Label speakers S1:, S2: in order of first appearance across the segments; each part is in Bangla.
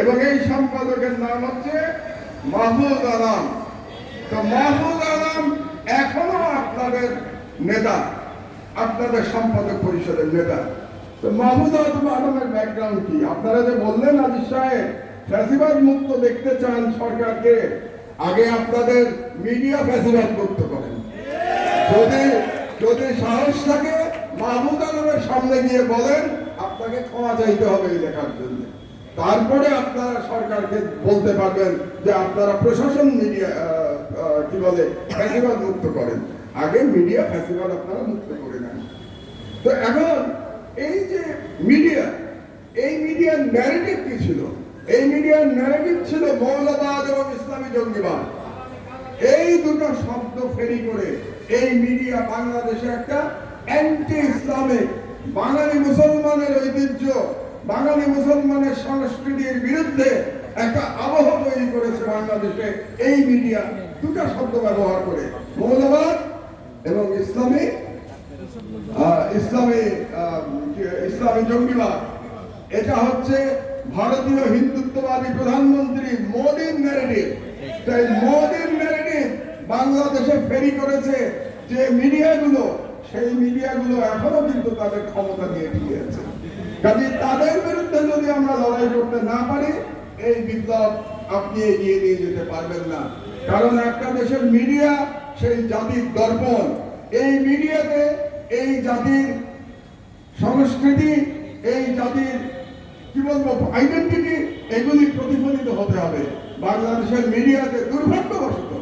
S1: এবং এই সম্পাদকের নাম হচ্ছে মাহমুদ আলম। তো মাহমুদ আলম এখনও আপনাদের নেতা, আপনাদের সম্পাদক পরিষদের নেতা। তো মাহমুদ আলম আলমের ব্যাকগ্রাউন্ড কি? আপনারা যে বললেন আজিজ সাহেব, ফ্যাসিবাদ মুক্ত দেখতে চান সরকারকে, আগে আপনাদের মিডিয়া ফ্যাসিবাদ মুক্ত করেন। যদি যদি সাহস থাকে, মাহমুদ আলমের সামনে গিয়ে বলেন, আপনাকে ক্ষমা চাইতে হবে এই লেখার জন্য। তারপরে আপনারা সরকারকে বলতে পারবেন যে আপনারা প্রশাসন মিডিয়া কি বলে, ফ্যাসিবাদ মুক্ত করেন। আগে মিডিয়া ফ্যাসিবাদ আপনারা মুক্ত করে নেন। তো এখন এই যে মিডিয়া, এই মিডিয়ার ন্যারেটিভ কি ছিল? এই মিডিয়ার ন্যারেটিভ ছিল মৌলবাদ এবং ইসলামী জঙ্গিবাদ। এই দুটো শব্দ ফেরি করে এই মিডিয়া বাংলাদেশে একটা অ্যান্টি ইসলামিক বাঙালি মুসলমানের ঐতিহ্য বাঙালি মুসলমানের সংস্কৃতির বিরুদ্ধে একটা আবহ তৈরি করেছে বাংলাদেশে, এই মিডিয়া। দুটো শব্দ ব্যবহার করে। মৌলবাদ এবং ইসলামী ইসলামী ইসলামী জঙ্গিবাদ। এটা হচ্ছে ভারতীয় হিন্দুত্ববাদী প্রধানমন্ত্রী মোদীর ন্যারেটিভ মোদীর ন্যারেটিভ বাংলাদেশে ফেরি করেছে যে মিডিয়াগুলো, সেই মিডিয়াগুলো এখনও কিন্তু তাদের ক্ষমতা নিয়ে টিকে আছে কাজে তাদের বিরুদ্ধে যদি আমরা লড়াই করতে না পারি, এই বিপ্লব আপনি এগিয়ে নিয়ে যেতে পারবেন না। কারণ একটা দেশের মিডিয়া সেই জাতির দর্পণ। এই মিডিয়াতে এই জাতির সংস্কৃতি, এই জাতির, কি বলব আইডেন্টিটি এগুলি প্রতিফলিত হতে হবে। বাংলাদেশের মিডিয়াতে দুর্ভাগ্যবশত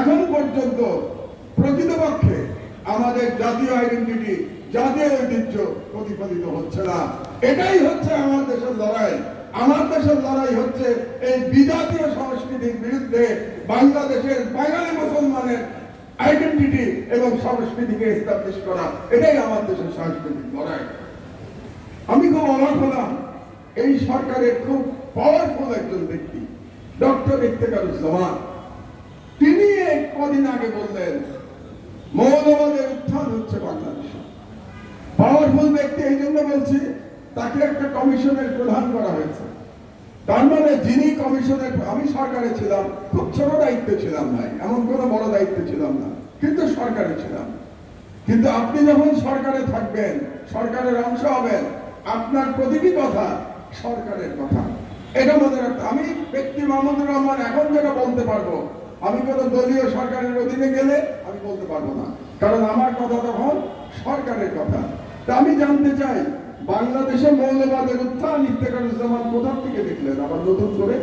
S1: এখন পর্যন্ত প্রকৃতপক্ষে আমাদের জাতীয় আইডেন্টিটি জাতীয় ঐতিহ্য প্রতিফলিত হচ্ছে না। এটাই হচ্ছে আমার দেশের লড়াই। আমার দেশের লড়াই হচ্ছে এই বিজাতীয় সংস্কৃতির বিরুদ্ধে বাংলাদেশের বাঙালি মুসলমানের আইডেন্টিটি এবং সংস্কৃতিকে এস্টাবলিশ করা। এটাই আমার দেশের সাংস্কৃতিক লড়াই। আমি খুব অবাক হলাম, এই সরকারের খুব পাওয়ারফুল একজন ব্যক্তি ডক্টর ইফতেকারুজ্জামান তিনি এক কদিন আগে বললেন, মৌলবাদের উত্থান হচ্ছে বাংলাদেশে। পাওয়ারফুল ব্যক্তি, এই জন্য বলছি তাকে একটা কমিশনের প্রধান করা হয়েছে। তার মানে যিনি কমিশনের, আমি সরকারে ছিলাম, খুব ছোট দায়িত্বে ছিলাম ভাই, এমন কোনো বড় দায়িত্বে ছিলাম না, কিন্তু সরকারে ছিলাম। কিন্তু আপনি যখন সরকারে থাকবেন, সরকারের অংশ হবেন, আপনার প্রতিটি কথা সরকারের কথা। এটা মনে রাখতে, আমি ব্যক্তি মাহমুদুর রহমান, এখন যেটা বলতে পারব, আমি কোনো দলীয় সরকারের অধীনে গেলে আমি বলতে পারব না। কারণ আমার কথা তখন সরকারের কথা। তা আমি জানতে চাই বাংলাদেশে মৌলবাদের উত্থান ইফতেখারুজ্জামান কোথা থেকে দেখলেন? আবার নতুন করে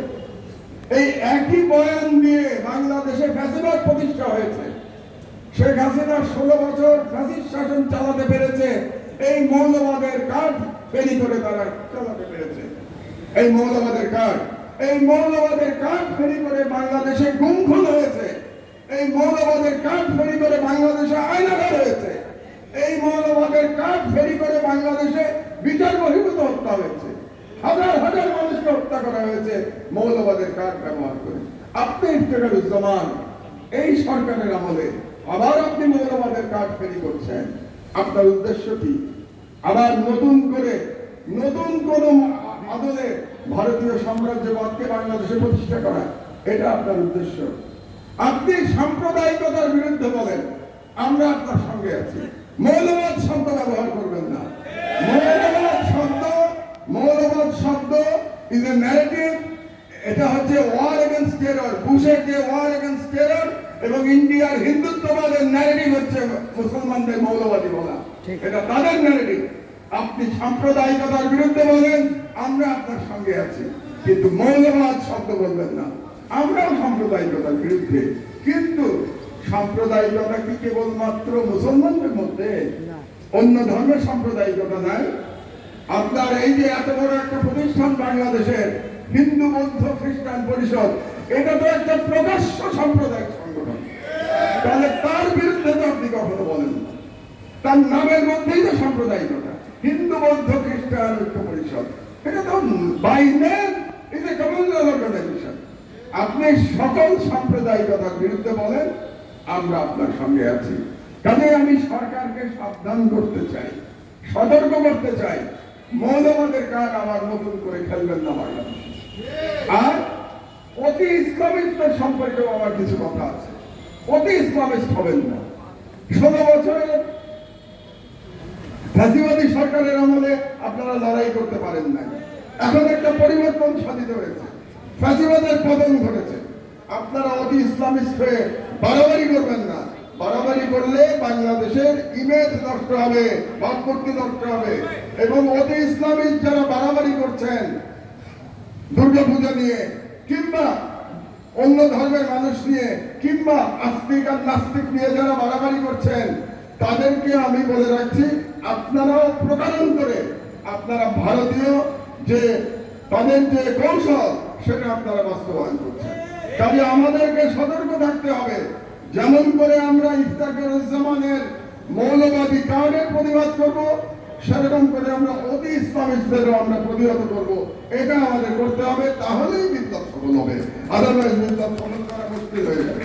S1: এই একই বয়ান দিয়ে বাংলাদেশে ফ্যাসিবাদ প্রতিষ্ঠা হয়েছে। শেখ হাসিনা ষোলো বছর ফ্যাসিস্ট শাসন চালাতে পেরেছে। এই মৌলবাদের কাঠ ফেরি করে তারা চালাতে পেরেছে। এই মৌলবাদের কাঠ, এই মৌলবাদের কাঠ ফেরি করে বাংলাদেশে গুম খুন হয়েছে। এই মৌলবাদের কাঠ ফেরি করে বাংলাদেশে আয়নাঘর হয়েছে। এই মৌলবাদের কাঠ ফেরি করে বাংলাদেশে বিচার বহির্ভূত হত্যা হয়েছে। হাজার হাজার মানুষকে হত্যা করা হয়েছে। মৌলবাদের কাঠ ব্যবহার করে? আপনি ইফতেখারুজ্জামান, এই সরকারের আমলে আবার আপনি মৌলবাদের কাঠ ফেরি করছেন। আপনার উদ্দেশ্য কি? আবার নতুন করে, নতুন কোন আদলে ভারতীয় সাম্রাজ্যবাদকে বাংলাদেশে প্রতিষ্ঠা করা, এটা আপনার উদ্দেশ্য। আপনি সাম্প্রদায়িকতার বিরুদ্ধে বলেন, আমরা আপনার সঙ্গে আছি। মৌলবাদ শব্দ ব্যবহার করবেন না। মৌলবাদ শব্দ মৌলবাদ শব্দ ইজ এ ন্যারেটিভ এটা হচ্ছে ওয়ার এগেনস্ট টেরর বুশের যে ওয়ার এগেনস্ট টেরর এবং ইন্ডিয়ার হিন্দুত্ববাদের ন্যারেটিভ হচ্ছে মুসলমানদের মৌলবাদী বলা। এটা তাদের ন্যারেটিভ আপনি সাম্প্রদায়িকতার বিরুদ্ধে বলেন আমরা আপনার সঙ্গে আছি। কিন্তু মৌলবাদ শব্দ বলবেন না। আমরাও সাম্প্রদায়িকতার বিরুদ্ধে। কিন্তু সাম্প্রদায়িকতা কি কেবলমাত্র মুসলমানদের মধ্যে? অন্য ধর্মের সাম্প্রদায়িকতা নাই? আপনার এই যে এত বড় একটা প্রতিষ্ঠান বাংলাদেশের হিন্দু, বৌদ্ধ, খ্রিস্টান পরিষদ, এটা তো একটা প্রকাশ্য সাম্প্রদায়িক সংগঠন। তাহলে তার বিরুদ্ধে তো আপনি কখনো বলেন তার নামের মধ্যেই তো সাম্প্রদায়িকতা। হিন্দু, বৌদ্ধ, খ্রিস্টান ঐক্য পরিষদ। এটা তো by name is a organization আপনি সকল সাম্প্রদায়িকতার বিরুদ্ধে বলেন আমরা আপনার সঙ্গে আছি। কাজে আমি সরকারকে সাবধান করতে চাই, সতর্ক করতে চাই। মৌলবাদের গান আমার নতুন করে খেলবেন না বাংলাদেশে। আর অতি ইসলামিস্টদের সম্পর্কেও আমার কিছু কথা আছে। অতি ইসলামিস্ট হবেন না। ষোলো বছরের ফ্যাসিবাদী সরকারের আমলে আপনারা লড়াই করতে পারেন না এখন একটা পরিবর্তন সাধিত হয়েছে। ফ্যাসিবাদের পতন ঘটেছে। আপনারা অতি ইসলামিস্ট হয়ে বাড়াবাড়ি করবেন না। বাড়াবাড়ি করলে বাংলাদেশের ইমেজ নষ্ট হবে ভাবমূর্তি নষ্ট হবে। এবং অতি ইসলামিস্ট যারা বাড়াবাড়ি করছেন দুর্গাপূজা নিয়ে, কিংবা অন্য ধর্মের মানুষ নিয়ে, কিংবা আস্তিক আর নাস্তিক নিয়ে যারা বাড়াবাড়ি করছেন, তাদেরকে আমি বলে রাখছি, আপনারাও প্রকারণ করে আপনারা ভারতীয় যে তাদের যে কৌশল, সেটা আপনারা বাস্তবায়ন করছেন। কাজে আমাদেরকে সতর্ক থাকতে হবে। যেমন করে আমরা ইফতাকুজ্জামানের মৌলবাদী কার্ডের প্রতিবাদ করব, সেরকম করে আমরা অতি ইসলামিস্টদেরও আমরা প্রতিহত করব। এটা আমাদের করতে হবে, তাহলেই বিপ্লব সফল হবে। আদারওয়াইজ বিপ্লব সফল করা মুশকিল হয়ে যাবে।